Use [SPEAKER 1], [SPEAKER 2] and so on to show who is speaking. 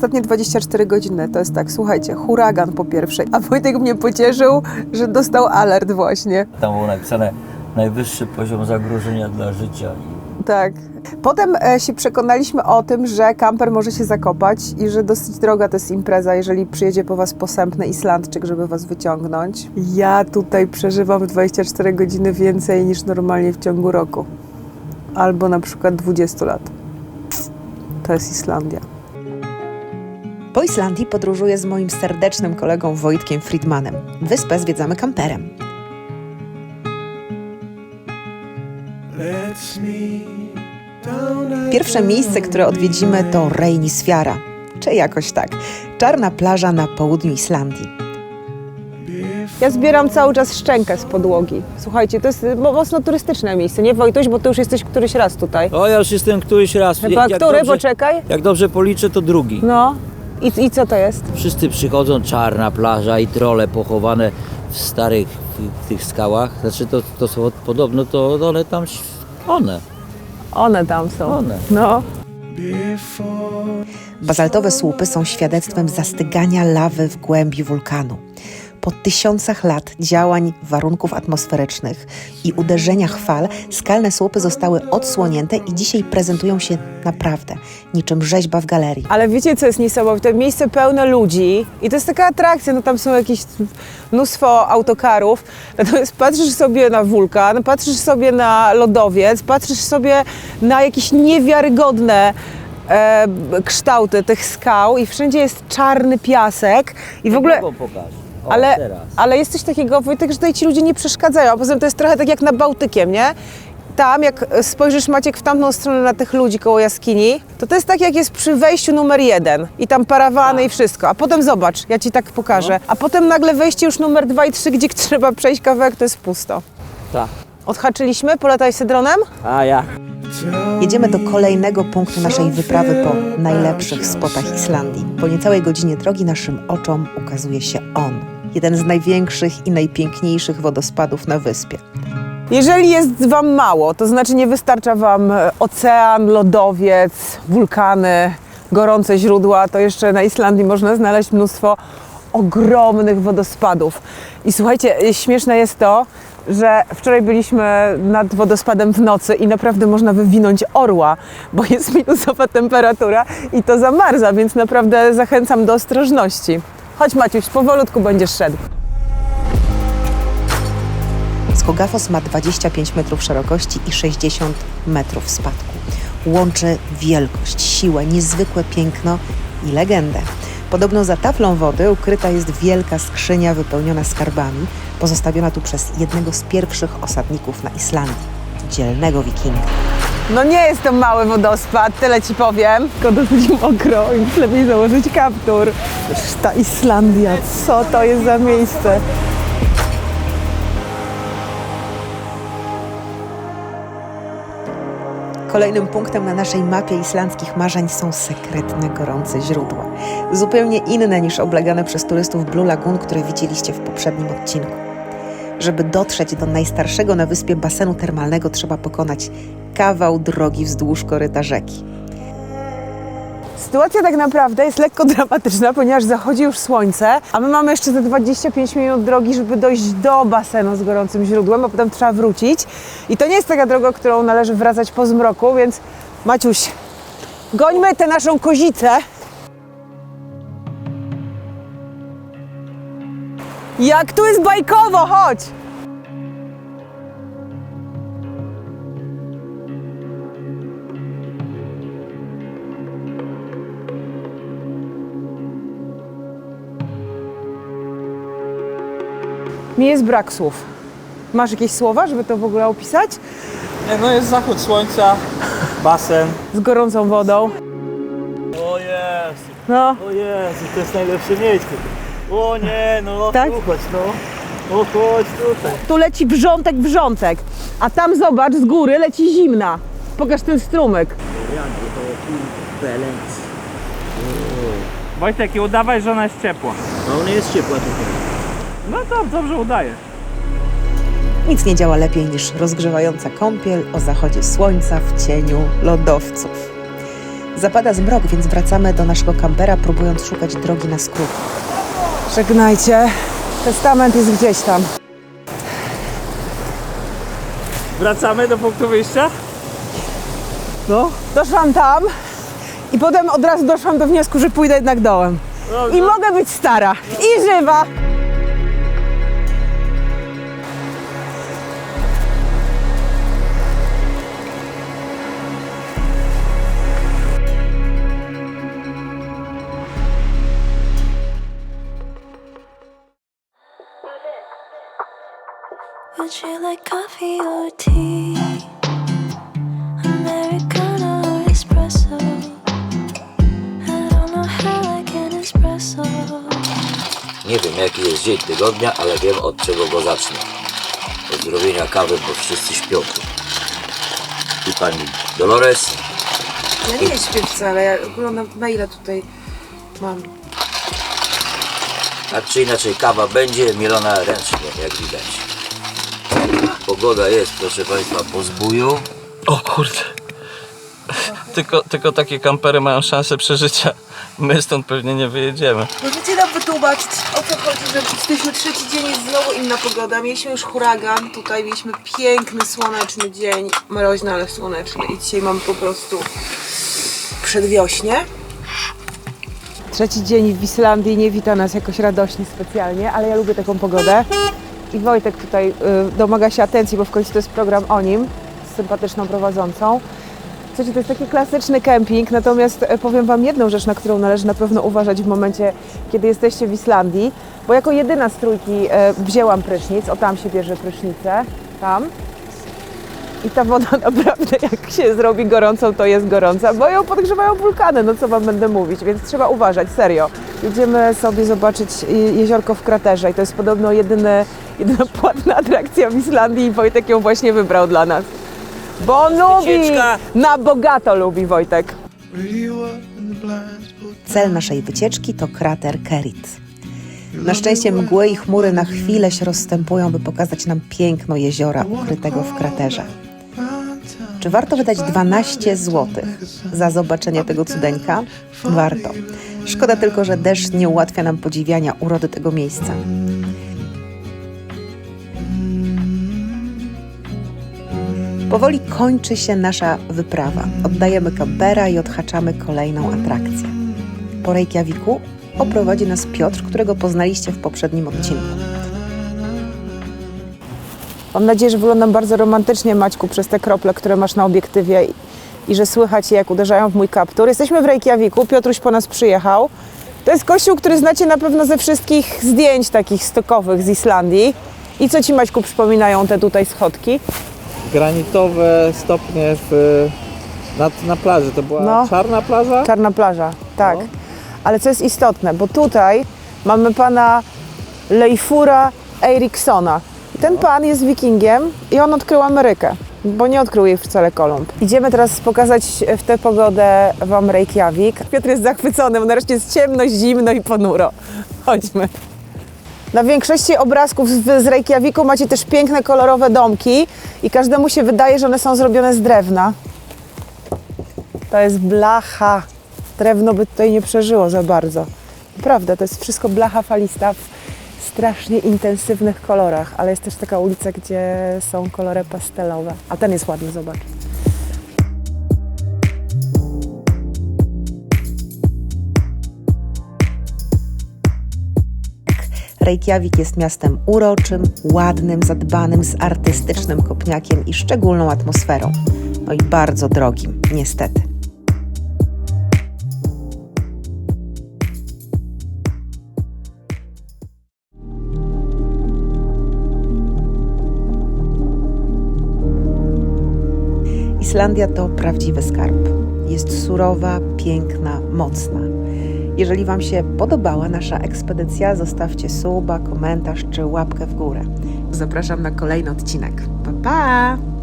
[SPEAKER 1] Ostatnie 24 godziny to jest tak, słuchajcie, huragan po pierwszej. A Wojtek mnie pocieszył, że dostał alert właśnie.
[SPEAKER 2] Tam było napisane najwyższy poziom zagrożenia dla życia.
[SPEAKER 1] Tak. Potem e, się przekonaliśmy o tym, że kamper może się zakopać i że dosyć droga to jest impreza, jeżeli przyjedzie po was posępny Islandczyk, żeby was wyciągnąć. Ja tutaj przeżywam 24 godziny więcej niż normalnie w ciągu roku. Albo na przykład 20 lat. To jest Islandia. Po Islandii podróżuję z moim serdecznym kolegą Wojtkiem Friedmanem. Wyspę zwiedzamy kamperem. Pierwsze miejsce, które odwiedzimy to Reynisfjara, czy jakoś tak. Czarna plaża na południu Islandii. Ja zbieram cały czas szczękę z podłogi. Słuchajcie, to jest mo- mocno turystyczne miejsce, nie Wojtuś, bo ty już jesteś któryś raz tutaj.
[SPEAKER 2] O, ja już jestem któryś raz.
[SPEAKER 1] Chyba
[SPEAKER 2] Jak
[SPEAKER 1] który?
[SPEAKER 2] dobrze-
[SPEAKER 1] Poczekaj.
[SPEAKER 2] Jak dobrze policzę, to drugi.
[SPEAKER 1] No. I, I co to jest?
[SPEAKER 2] Wszyscy przychodzą, czarna plaża i trole pochowane w starych w, tych skałach. Znaczy to, to są podobno to one tam one.
[SPEAKER 1] One tam są.
[SPEAKER 2] One.
[SPEAKER 1] No. Bazaltowe słupy są świadectwem zastygania lawy w głębi wulkanu. Po tysiącach lat działań warunków atmosferycznych i uderzeniach fal, skalne słupy zostały odsłonięte i dzisiaj prezentują się naprawdę niczym rzeźba w galerii. Ale wiecie, co jest niesamowite? Miejsce pełne ludzi i to jest taka atrakcja, no tam są jakieś mnóstwo autokarów, natomiast patrzysz sobie na wulkan, patrzysz sobie na lodowiec, patrzysz sobie na jakieś niewiarygodne e, kształty tych skał i wszędzie jest czarny piasek i w ogóle...
[SPEAKER 2] O,
[SPEAKER 1] Ale,
[SPEAKER 2] teraz.
[SPEAKER 1] ale jest coś takiego, Wojtek, że tutaj ci ludzie nie przeszkadzają. A Poza tym to jest trochę tak jak na Bałtykiem, nie? Tam, jak spojrzysz Maciek w tamtą stronę na tych ludzi koło jaskini, to to jest tak jak jest przy wejściu numer jeden i tam parawany i wszystko. A potem zobacz, ja ci tak pokażę. A potem nagle wejście już numer dwa i trzy, gdzie trzeba przejść kawałek, to jest pusto.
[SPEAKER 2] Tak.
[SPEAKER 1] Odhaczyliśmy, polataj dronem?
[SPEAKER 2] A ja.
[SPEAKER 1] Jedziemy do kolejnego punktu naszej wyprawy po najlepszych spotach Islandii. Po niecałej godzinie drogi naszym oczom ukazuje się on. Jeden z największych i najpiękniejszych wodospadów na wyspie. Jeżeli jest Wam mało, to znaczy nie wystarcza Wam e, ocean, lodowiec, wulkany, gorące źródła, to jeszcze na Islandii można znaleźć mnóstwo ogromnych wodospadów. I słuchajcie, e, śmieszne jest to, że wczoraj byliśmy nad wodospadem w nocy i naprawdę można wywinąć orła, bo jest minusowa temperatura i to zamarza, więc naprawdę zachęcam do ostrożności. Chodź Maciuś, powolutku będziesz szedł. Skogafos ma 25 metrów szerokości i 60 metrów spadku. Łączy wielkość, siłę, niezwykłe piękno i legendę. Podobno za taflą wody ukryta jest wielka skrzynia wypełniona skarbami, pozostawiona tu przez jednego z pierwszych osadników na Islandii, dzielnego wikinga. No nie jest to mały wodospad, tyle ci powiem. Tylko dosyć mokro i lepiej założyć kaptur. Ta Islandia, co to jest za miejsce? Kolejnym punktem na naszej mapie islandzkich marzeń są sekretne gorące źródła. Zupełnie inne niż oblegane przez turystów Blue Lagoon, które widzieliście w poprzednim odcinku. Żeby dotrzeć do najstarszego na wyspie basenu termalnego, trzeba pokonać kawał drogi wzdłuż koryta rzeki. Sytuacja tak naprawdę jest lekko dramatyczna, ponieważ zachodzi już słońce, a my mamy jeszcze te 25 minut drogi, żeby dojść do basenu z gorącym źródłem, a potem trzeba wrócić. I to nie jest taka droga, którą należy wracać po zmroku, więc Maciuś, gońmy tę naszą kozicę. Jak tu jest bajkowo, chodź! Mi jest brak słów. Masz jakieś słowa, żeby to w ogóle opisać?
[SPEAKER 3] Nie, no jest zachód słońca, basen.
[SPEAKER 1] Z gorącą wodą.
[SPEAKER 3] O jest,
[SPEAKER 1] No,
[SPEAKER 3] o jest, to jest najlepsze miejsce. O nie, no
[SPEAKER 1] Tak?
[SPEAKER 3] tu chodź, no. O chodź tutaj.
[SPEAKER 1] tu leci wrzątek, wrzątek. A tam zobacz, z góry leci zimna. Pokaż ten strumyk.
[SPEAKER 3] Wojtek, i udawaj, że ona jest ciepła.
[SPEAKER 2] No ona jest ciepła tutaj.
[SPEAKER 3] No to dobrze udaje.
[SPEAKER 1] Nic nie działa lepiej niż rozgrzewająca kąpiel o zachodzie słońca w cieniu lodowców.
[SPEAKER 4] Zapada zmrok, więc wracamy do naszego kampera, próbując szukać drogi na skrót.
[SPEAKER 1] Żegnajcie. Testament jest gdzieś tam.
[SPEAKER 3] Wracamy do punktu wyjścia? No.
[SPEAKER 1] Doszłam tam i potem od razu doszłam do wniosku, że pójdę jednak dołem.
[SPEAKER 3] Dobrze.
[SPEAKER 1] I mogę być stara i żywa.
[SPEAKER 5] Would you like coffee or tea? Americano or espresso? I don't know how I can espresso.
[SPEAKER 2] Nie wiem jaki jest dzień tygodnia, ale wiem od czego go zacznę. Od zrobienia kawy, bo wszyscy śpią. I pani Dolores,
[SPEAKER 1] Ja nie śpię wcale, ja oglądam na ile tutaj mam.
[SPEAKER 2] tak czy inaczej kawa będzie mielona ręcznie, jak widać. Pogoda jest, proszę państwa, po zbóju.
[SPEAKER 6] O kurde. Tylko, tylko takie kampery mają szansę przeżycia. My stąd pewnie nie wyjedziemy.
[SPEAKER 1] Możecie nam wytłumaczyć o co chodzi, że jesteśmy trzeci dzień, jest znowu inna pogoda. Mieliśmy już huragan, tutaj mieliśmy piękny, słoneczny dzień. Mroźny, ale słoneczny. I dzisiaj mamy po prostu przedwiośnie. Trzeci dzień w Islandii nie wita nas jakoś radośnie specjalnie, ale ja lubię taką pogodę. I Wojtek tutaj y, domaga się atencji, bo w końcu to jest program o nim z sympatyczną prowadzącą. Słuchajcie, to jest taki klasyczny kemping, natomiast e, powiem Wam jedną rzecz, na którą należy na pewno uważać w momencie, kiedy jesteście w Islandii, bo jako jedyna z trójki e, wzięłam prysznic, o tam się bierze prysznicę, tam. I ta woda naprawdę, jak się zrobi gorącą, to jest gorąca, bo ją podgrzewają wulkany, no co Wam będę mówić, więc trzeba uważać, serio. Jedziemy sobie zobaczyć jeziorko w kraterze i to jest podobno jedyny, jedyna płatna atrakcja w Islandii i Wojtek ją właśnie wybrał dla nas. Bo on lubi,
[SPEAKER 3] Wycieczka.
[SPEAKER 1] na bogato lubi Wojtek.
[SPEAKER 4] Cel naszej wycieczki to krater Kerit. Na szczęście mgły i chmury na chwilę się rozstępują, by pokazać nam piękno jeziora ukrytego w kraterze. Czy warto wydać 12 zł za zobaczenie tego cudeńka? Warto. Szkoda tylko, że deszcz nie ułatwia nam podziwiania urody tego miejsca. Powoli kończy się nasza wyprawa. Oddajemy kampera i odhaczamy kolejną atrakcję. Po Reykjaviku oprowadzi nas Piotr, którego poznaliście w poprzednim odcinku.
[SPEAKER 1] Mam nadzieję, że wyglądam bardzo romantycznie, Maćku, przez te krople, które masz na obiektywie i, i że słychać je, jak uderzają w mój kaptur. Jesteśmy w Reykjaviku, Piotruś po nas przyjechał. To jest kościół, który znacie na pewno ze wszystkich zdjęć takich stokowych z Islandii. I co Ci, Maćku, przypominają te tutaj schodki?
[SPEAKER 6] Granitowe stopnie w, na, na plaży. To była
[SPEAKER 1] No.
[SPEAKER 6] czarna plaża?
[SPEAKER 1] Czarna plaża, tak.
[SPEAKER 6] No.
[SPEAKER 1] Ale co jest istotne, bo tutaj mamy pana Leifura Eriksona. Ten pan jest wikingiem i on odkrył Amerykę, bo nie odkrył jej wcale Kolumb. Idziemy teraz pokazać w tę pogodę wam Reykjavik. Piotr jest zachwycony, bo nareszcie jest ciemno, zimno i ponuro. Chodźmy. Na większości obrazków z, Reykjaviku macie też piękne, kolorowe domki i każdemu się wydaje, że one są zrobione z drewna. To jest blacha. Drewno by tutaj nie przeżyło za bardzo. Prawda, to jest wszystko blacha falista w strasznie intensywnych kolorach, ale jest też taka ulica, gdzie są kolory pastelowe. A ten jest ładny, zobacz.
[SPEAKER 4] Reykjavik jest miastem uroczym, ładnym, zadbanym, z artystycznym kopniakiem i szczególną atmosferą. No i bardzo drogim, niestety. Islandia to prawdziwy skarb. Jest surowa, piękna, mocna. Jeżeli Wam się podobała nasza ekspedycja, zostawcie suba, komentarz czy łapkę w górę. Zapraszam na kolejny odcinek. Pa, pa!